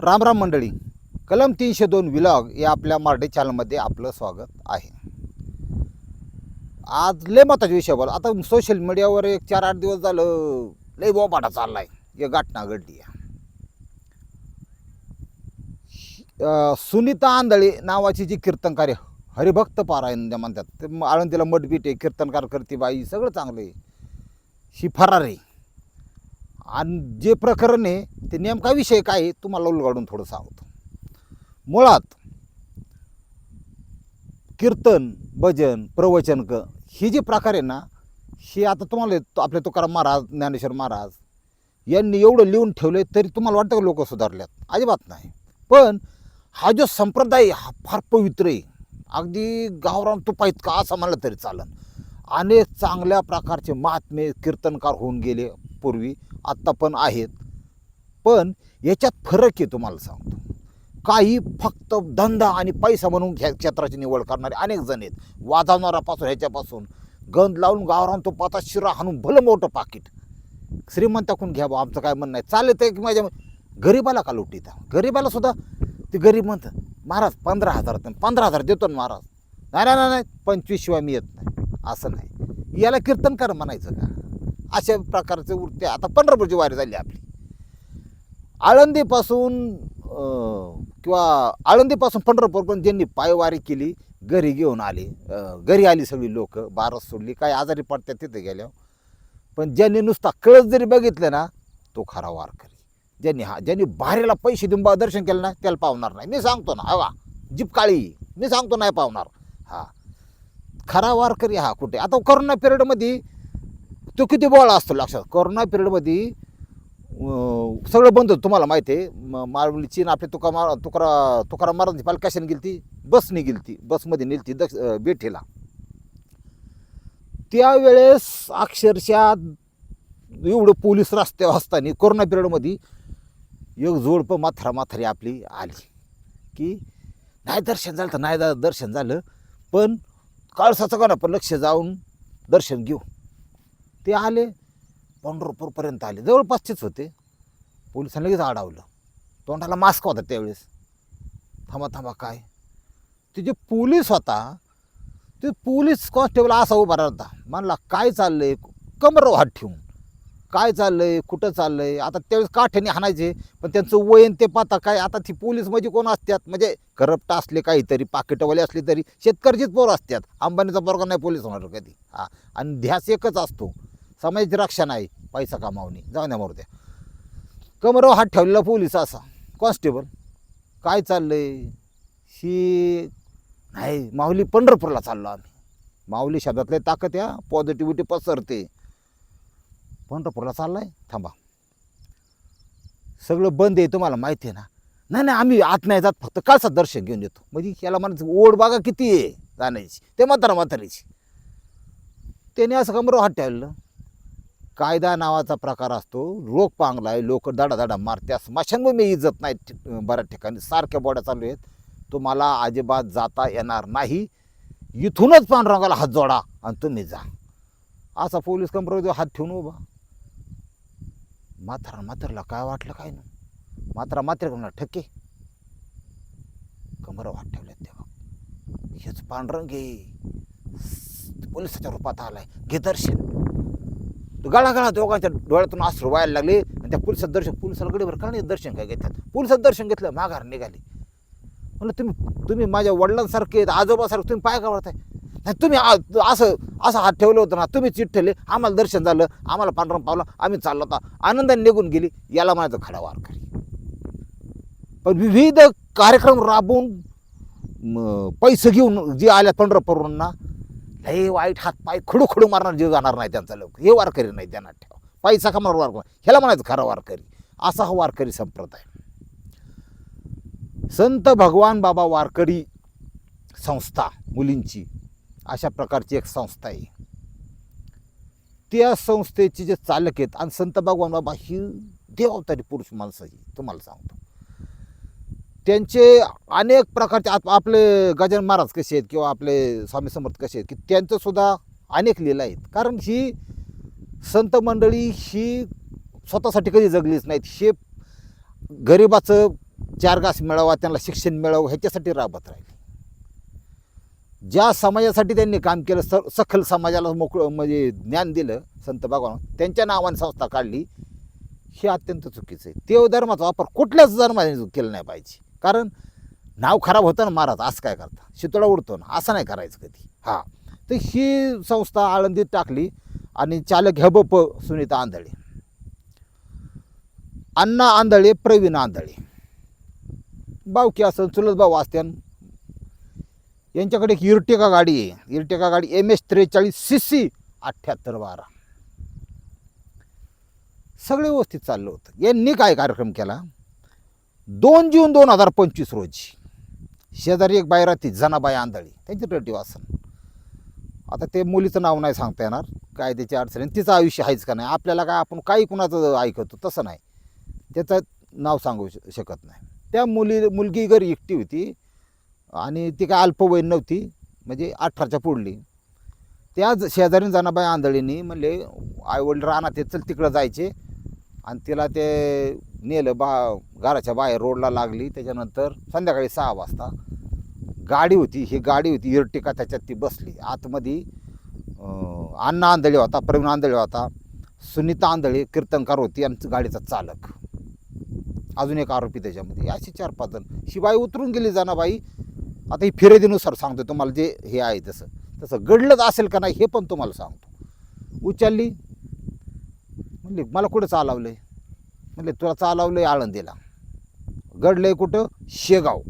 राम राम मंडळी कलम तीनशे दोन विलॉग या आपल्या मराठी चॅनलमध्ये आपलं स्वागत आहे. आज लय मताच्या विषयावर आता सोशल मीडियावर एक चार आठ दिवस झालं लय बोबाटा आहे या घटना घडली आहे. सुनीता आंधळे नावाची जी कीर्तनकार आहे हरिभक्त पारायण म्हणतात ते आळंदीला मठबीट आहे कीर्तनकार करते बाई सगळं चांगलं आहे. ही फरार आहे. आणि जे प्रकरण आहे ते नेमका विषय काय आहे तुम्हाला उलगाडून थोडं सांगतो. मुळात कीर्तन भजन प्रवचन क हे जे प्रकार आहे ना हे आता तुम्हाला आपले तुकाराम महाराज ज्ञानेश्वर महाराज यांनी एवढं लिहून ठेवलं तरी तुम्हाला वाटतं का लोक सुधारल्यात? अजिबात नाही. पण हा जो संप्रदाय आहे, हा फार पवित्र आहे. अगदी गावरान तुपा इतका असं म्हणलं तरी चालन. अनेक चांगल्या प्रकारचे महात्मे कीर्तनकार होऊन गेले. पूर्वी आत्ता पण आहेत. पण याच्यात फरक आहे तुम्हाला सांगतो. काही फक्त धंदा आणि पैसा म्हणून ह्या क्षेत्राची निवड करणारे अनेक जण आहेत. वाजवणारापासून ह्याच्यापासून. गंध लावून गावरान तो पाता शिरा हाणून भलं मोठं पाकिट. श्रीमंताकडून घ्या बा आमचं काय म्हणणं आहे? चालेल ते की माझ्या गरीबाला का लुटीता गरीबाला सुद्धा ते गरीब म्हणतात महाराज पंधरा हजार पंधरा हजार देतो ना महाराज. नाही नाही नाही, नाही पंचवीस शिवाय मी येत नाही. असं नाही. याला कीर्तनकार म्हणायचं का? अशा प्रकारचे वृत्ती आता पंढरपूरची वारी झाली आपली. आळंदीपासून किंवा आळंदीपासून पंढरपूरपर्यंत ज्यांनी पायवारी केली घरी घेऊन आले घरी आली सगळी लोक बारस सोडली काय आजारी पडतात तिथे गेल्यावर. पण ज्यांनी नुसता कळस जरी बघितलं ना तो खरा वारकरी. ज्यांनी हा ज्यांनी बाहेरला पैसे देऊन बा दर्शन केलं ना त्याला पावणार नाही. मी सांगतो ना हवा जीप काळी मी सांगतो नाही पावणार. हा. खरा वारकरी हा कुठे? आता कोरोना पिरियडमध्ये तो किती बोळा असतो लक्षात? कोरोना पिरियडमध्ये सगळं बंद होतं तुम्हाला माहिती आहे. म- माळवणीची आणि आपली तुका तुकारा तुकाराम महाराजांची पाल कशाने गेली ती बसने गेली ती बसमध्ये नेली ती दक्ष बेठेला. त्यावेळेस अक्षरशः एवढं पोलीस रस्त्यावर असताना कोरोना पिरियडमध्ये एक जोडपं माथरा माथारी आपली आली. की नाही दर्शन झालं तर नाही दर्शन झालं पण काळसाचं का ना पण लक्ष जाऊन दर्शन घेऊ. ते आले पंढरपूरपर्यंत आले. जवळपासचेच होते. पोलिसांनी लगेच अडवलं. तोंडाला मास्क होता त्यावेळेस. थांबा थांबा काय? ते जे पोलीस होता ते पोलीस कॉन्स्टेबल असा उभा राहता म्हणला काय चाललंय? कमर हात ठेवून. काय चाललंय? कुठं चाललंय? आता त्यावेळेस काठ्याने हाणायचे पण त्यांचं वयन ते पाहता काय? आता ती पोलीस म्हणजे कोण असतात म्हणजे करप्ट असले काहीतरी पाकिटवाले असले तरी शेतकऱ्याचीच पोरं असतात अंबानीचा पोरगा नाही पोलीस होणार कधी. हा. आणि ध्यास एकच असतो. समाजाची रक्षा नाही पैसा कमावणे. जाऊन द्या मरू कमरावर हात ठेवलेला पोलीस असा. कॉन्स्टेबल. काय चाललंय? ही नाही माऊली पंढरपूरला चाललो आम्ही. माऊली शब्दातले ताकद या पॉझिटिव्हिटी पसरते. पंढरपूरला चाललाय? थांबा. सगळं बंद आहे तुम्हाला माहिती आहे ना? नाही नाही आम्ही आत नाही जात फक्त कालचं दर्शन घेऊन येतो. म्हणजे याला म्हणायचं ओढ बागा किती आहे? जाण्याची. ते म्हातारा म्हातारीची. त्याने असं कमरो हात ठेवलं कायदा नावाचा प्रकार असतो. रोग पांगला आहे लोक दडा दाडा मारते स्मशानभूमी इज्जत नाही बऱ्याच ठिकाणी. सारख्या बोड्या चालू आहेत. तुम्हाला अजिबात जाता येणार नाही. इथूनच पांडुरंगाला हात जोडा आणि तुम्ही जा. असा पोलीस कंपनी हात ठेवून उभा. म्हातारा म्हातारला काय वाटलं काय ना म्हातारा मात्र म्हणा कमर वाट हात ठेवल्यात तेव्हा. हेच पांडुरंग घे पोलिसाच्या रूपात आलाय. घे दर्शन. तो गळा गळा दोघांच्या डोळ्यातून आसरू व्हायला लागले. आणि त्या पोलिसात दर्शन पोलिसाला गडीवर का नाही दर्शन काय घेतात. पोलिसात दर्शन घेतलं माघार निघाली. म्हणलं तुम्ही तुम्ही माझ्या वडिलांसारखे आजोबासारखं आजोबासारखे तुम्ही पाय का वळताय? नाही तुम्ही आ- असं असं हात ठेवलं होतं ना तुम्ही चिठ ठेवले आम्हाला दर्शन झालं आम्हाला पांढरं पावलं आम्ही चाललो होता. आनंदाने निघून गेली याला म्हणायचं खडा वार करी. पण विविध कार्यक्रम राबवून पैसे घेऊन जे आल्या पंढरपूरना हे वाईट हात पाय खडू खडू मारणार जीव जाणार नाही त्यांचा लोक हे वारकरी नाही त्यांना ठेवा. पैसा कमार वारकरी ह्याला म्हणायचं खरा वारकरी. असा हा वारकरी संप्रदाय. संत भगवान बाबा वारकरी संस्था मुलींची अशा प्रकारची एक संस्था आहे. त्या संस्थेचे जे चालक आहेत आणि संत भगवान बाबा ही देवतारी पुरुष माणसं ही तुम्हाला सांगतो. त्यांचे अनेक प्रकारचे आप आपले गजानन महाराज कसे आहेत किंवा आपले स्वामी समर्थ कसे आहेत की त्यांचंसुद्धा अनेक लीला आहेत. कारण ही संत मंडळी ही स्वतःसाठी कधी जगलीच नाहीत. हे गरिबाचं चारगास मिळावा त्यांना शिक्षण मिळावं ह्याच्यासाठी राबत राहील. ज्या समाजासाठी त्यांनी काम केलं स सखल समाजाला मोकळं म्हणजे ज्ञान दिलं संत भगवान त्यांच्या नावाने संस्था काढली हे अत्यंत चुकीचं आहे. देव धर्माचा वापर कुठल्याच धर्माने केला नाही पाहिजे. कारण नाव खराब होतं ना महाराज असं काय करता? शितळा उडतो ना असं नाही करायचं कधी. हां. तर ही संस्था आळंदीत टाकली आणि चालक हेबप सुनीता आंधळे. अण्णा आंधळे प्रवीण आंधळे. बावकी असं चुलत भाऊ असत्यान. यांच्याकडे एक इर्टिका गाडी आहे. इर्टिका गाडी एम एस त्रेचाळीस सी सी अठ्ठ्याहत्तर बारा. सगळे व्यवस्थित चाललं होतं. यांनी काय कार्यक्रम केला? दोन जून दोन हजार पंचवीस रोजी शेजारी एक बाई राहते जनाबाई आंधळी. त्यांची रेटिव असन आता ते मुलीचं नाव नाही सांगता येणार. काय त्याची अडचण तिचं आयुष्य आहेच का नाही? आपल्याला काय आपण काही कुणाचं ऐकतो तसं नाही. त्याचं नाव सांगू श- शकत नाही. त्या मुली मुलगी घरी एकटी होती आणि ती काय अल्पवयीन नव्हती. म्हणजे अठराच्या पुढली. त्याच शेजारी जनाबाई आंधळीनी म्हणले आईवडील राहणार ते चल तिकडं जायचे. आणि तिला ते नेलं बा घराच्या बाहेर रोडला लागली. त्याच्यानंतर संध्याकाळी सहा वाजता गाडी होती. ही गाडी होती इरटिका त्याच्यात ती बसली. आतमध्ये अण्णा आंधळे होता प्रवीण आंधळे होता सुनीता आंधळे कीर्तनकार होती आणि गाडीचा चालक. अजून एक आरोपी त्याच्यामध्ये. अशी चार पाच जण. शिवाय उतरून गेली जाणाबाई आता ही फिरेदीनुसार सांगतो तुम्हाला जे हे आहे तसं. तसं घडलंच असेल का नाही हे पण तुम्हाला सांगतो. उचलली. म्हणले मला कुठं चालवलं आहे म्हणले तुला चालवलं आहे आळंदीला. घडलं आहे कुठं? शेगाव.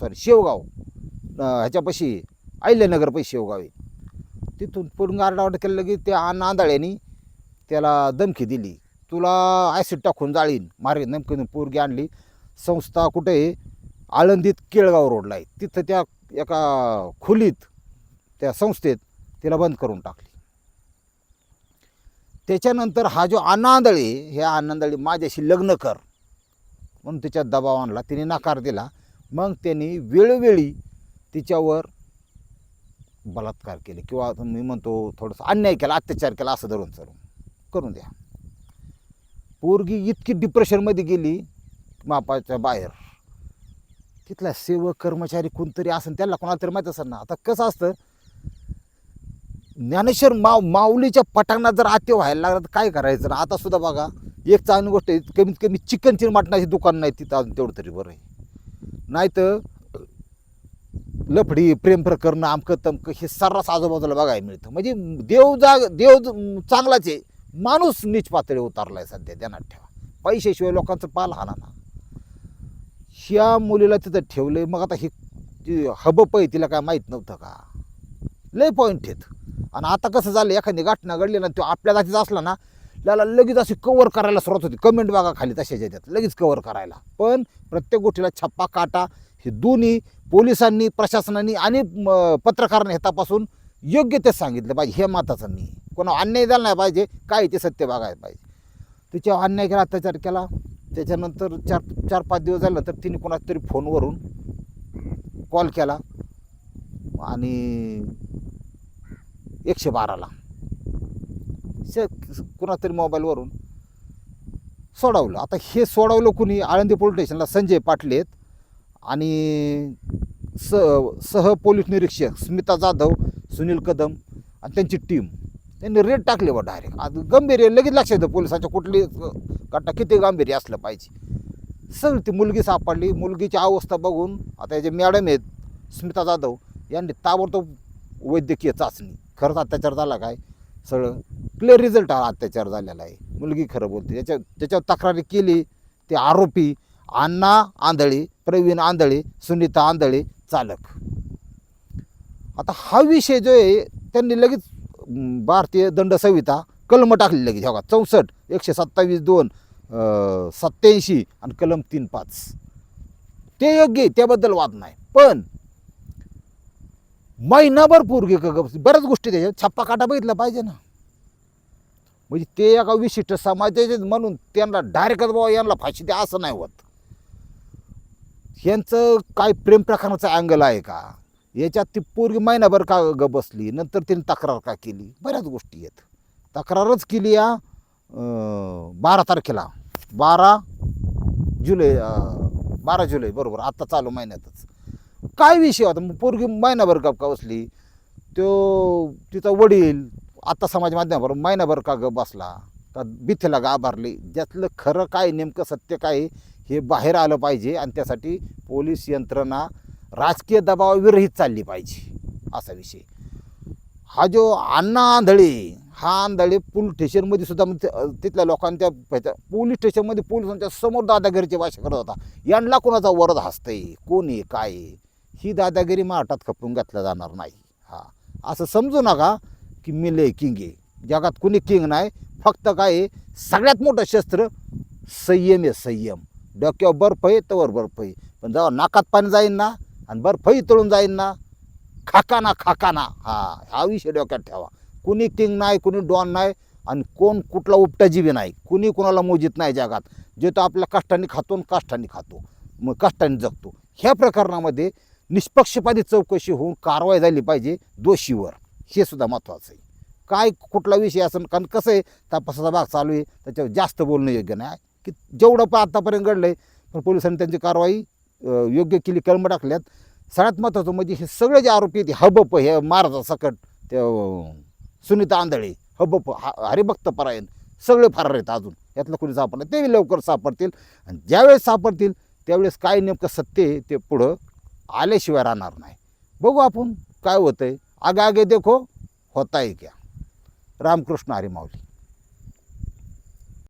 सॉरी शेवगाव. ह्याच्यापाशी अहिल्यानगरपाशी शेवगाव आहे. तिथून पुढून गारडावाट केलं की त्या अण्णा त्याला धमकी दिली. तुला ॲसिड टाकून जाळीन. मारे नेमकं पोरगी आणली. संस्था कुठे आहे? आळंदीत केळगाव रोडला आहे. तिथं त्या एका खोलीत त्या संस्थेत तिला बंद करून टाकली. त्याच्यानंतर हा जो आनंदळे हे आनंदळे माझ्याशी लग्न कर. म्हणून तिच्या दबाव आणला. तिने नकार दिला. मग त्यांनी वेळोवेळी तिच्यावर बलात्कार केले. किंवा मी म्हणतो थोडंसं अन्याय केला अत्याचार केला असं धरून चढून. करून द्या. पोरगी इतकी डिप्रेशनमध्ये गेली मापाच्या बाहेर. तिथला सेवक कर्मचारी कोणतरी असेल त्याला कोणाला तरी माहीत असेल ना. आता कसं असतं ज्ञानेश्वर माव माऊलीच्या पटांगणात जर आते व्हायला लागला तर काय करायचं? आता सुद्धा बघा एक चांगली गोष्ट आहे कमीत कमी चिकनची मटणाची दुकान नाही तिथं अजून तेवढं तरी बरं आहे. नाही तर लफडी प्रेम प्रकरणं अमकं तमकं हे सर्रास आजूबाजूला बघायला मिळतं. म्हणजे देव जाग देव चांगलाच आहे. माणूस नीच पातळी आहे सध्या ध्यानात ठेवा. पैशाशिवाय लोकांचं पाल हाना ना. ह्या मुलीला तिथं ठेवलं मग आता ही हब हबप आहे तिला काय माहीत नव्हतं का? लय पॉईंट आहेत. आणि आता कसं झालं एखादी घटना घडली ना तो आपल्या जातीचा असला ना त्याला लगेच अशी कवर करायला सुरुवात होती. कमेंट बघा खाली तशाच लगेच कवर करायला. पण प्रत्येक गोष्टीला छप्पा काटा हे दोन्ही पोलिसांनी प्रशासनाने आणि म, पत्रकारांनी हे तपासून योग्य ते सांगितलं पाहिजे. हे माताचं मी कोणा अन्याय झाला नाही पाहिजे. काय ते सत्य बघायला पाहिजे. तिच्यावर अन्याय केला अत्याचार केला. त्याच्यानंतर चार चार पाच दिवस झाल्यानंतर तिने कोणाच्या तरी फोनवरून कॉल केला. आणि एकशे बाराला श कुणातरी मोबाईलवरून सोडवलं. आता हे सोडवलं कुणी? आळंदी पोलीस स्टेशनला संजय पाटलेत आहेत. आणि स सह पोलीस निरीक्षक स्मिता जाधव सुनील कदम आणि त्यांची टीम त्यांनी रेट टाकले बा डायरेक्ट आज गंभीर्य लगेच लक्षात येतं पोलिसांच्या कुठली घटना किती गांभीर्य असलं पाहिजे. सगळी ती मुलगी सापडली. मुलगीची अवस्था बघून आता जे मॅडम आहेत स्मिता जाधव यांनी ताबडतोब वैद्यकीय चाचणी. खरंच अत्याचार झाला काय? सगळं क्लिअर रिझल्ट हा अत्याचार झालेला आहे. मुलगी खरं बोलते. त्याच्या त्याच्यावर तक्रारी केली ते आरोपी अण्णा आंधळे प्रवीण आंधळे सुनीता आंधळे चालक. आता हा विषय जो आहे त्यांनी लगेच भारतीय दंड संहिता कलम टाकली लगेच. बघा चौसष्ट एकशे सत्तावीस दोन सत्याऐंशी आणि कलम तीन पाच. ते योग्य आहे त्याबद्दल वाद नाही. पण महिनाभर पोरगी का गप बऱ्याच गोष्टी त्याच्यात छप्पा काटा बघितला पाहिजे ना. म्हणजे ते एका विशिष्ट समाजाचे म्हणून त्यांना डायरेक्टच बाबा यांना फाशी द्या असं नाही होत. यांचं काय प्रेम प्रकरणाचा अँगल आहे का? याच्यात ती पोरगी महिनाभर का ग बसली नंतर तिने तक्रार का केली? बऱ्याच गोष्टी आहेत. तक्रारच केली या बारा तारखेला. बारा जुलै बारा जुलै बरोबर. आत्ता चालू महिन्यातच. काय विषय होता? मग पोरगी महिनाभर का का बसली? तो तिचा वडील आता समाज माध्यमावर महिनाभर का ग बसला? का बिथेला गाभारली ज्यातलं खरं काय नेमकं सत्य काय आहे, हे बाहेर आलं पाहिजे आणि त्यासाठी पोलीस यंत्रणा राजकीय दबावाविरहित चालली पाहिजे असा विषय. हा जो अण्णा आंधळे हा आंधळे पोलीस स्टेशनमध्ये सुद्धा म्हणजे, मग तिथल्या लोकांच्या ह्याच्या पोलीस स्टेशनमध्ये पोलिसांच्या समोर दादागिरीची भाषा करत होता. यांना कोणाचा वरद हसतंय? कोण आहे? काय आहे? ही दादागिरी म आटात खपून घातल्या जाणार नाही. हा. असं समजू नका की मी लय किंग आहे. जगात कुणी किंग नाही. फक्त काय आहे सगळ्यात मोठं शस्त्र संयम आहे संयम. डोक्यावर बर्फ आहे तवर बर्फ आहे. पण जेव्हा नाकात पाणी जाईन ना आणि बर्फही तळून जाईन ना खाकाना खाकाना. हा हा विषय डोक्यात ठेवा. कुणी किंग नाही कुणी डॉन नाही आणि कोण कुठला उपटाजीवी नाही. कुणी कुणाला मोजित नाही जगात. जे तो आपल्या कष्टाने खातो आणि कष्टाने खातो. मग कष्टाने जगतो. ह्या प्रकरणामध्ये निष्पक्षपाती चौकशी होऊन कारवाई झाली पाहिजे दोषीवर. हे सुद्धा महत्त्वाचं आहे. काय कुठला विषय असेल कारण कसं आहे तपासाचा भाग चालू आहे त्याच्यावर जास्त बोलणं योग्य नाही. की जेवढं पण आत्तापर्यंत घडलं आहे पण पोलिसांनी त्यांची कारवाई योग्य केली कर्म टाकल्यात. सगळ्यात महत्त्वाचं म्हणजे हे सगळे जे आरोपी आहेत हबप हे महाराजा सकट ते सुनीता आंधळे हबप हा हरिभक्त परायण सगळे फरार आहेत अजून. यातलं कोणी सापडलं ते लवकर सापडतील. आणि ज्यावेळेस सापडतील त्यावेळेस काय नेमकं सत्य आहे ते पुढं आल्याशिवाय राहणार नाही. बघू आपण काय होतं आहे आगे आगे देखो होता आहे क्या. रामकृष्ण हरी माऊली.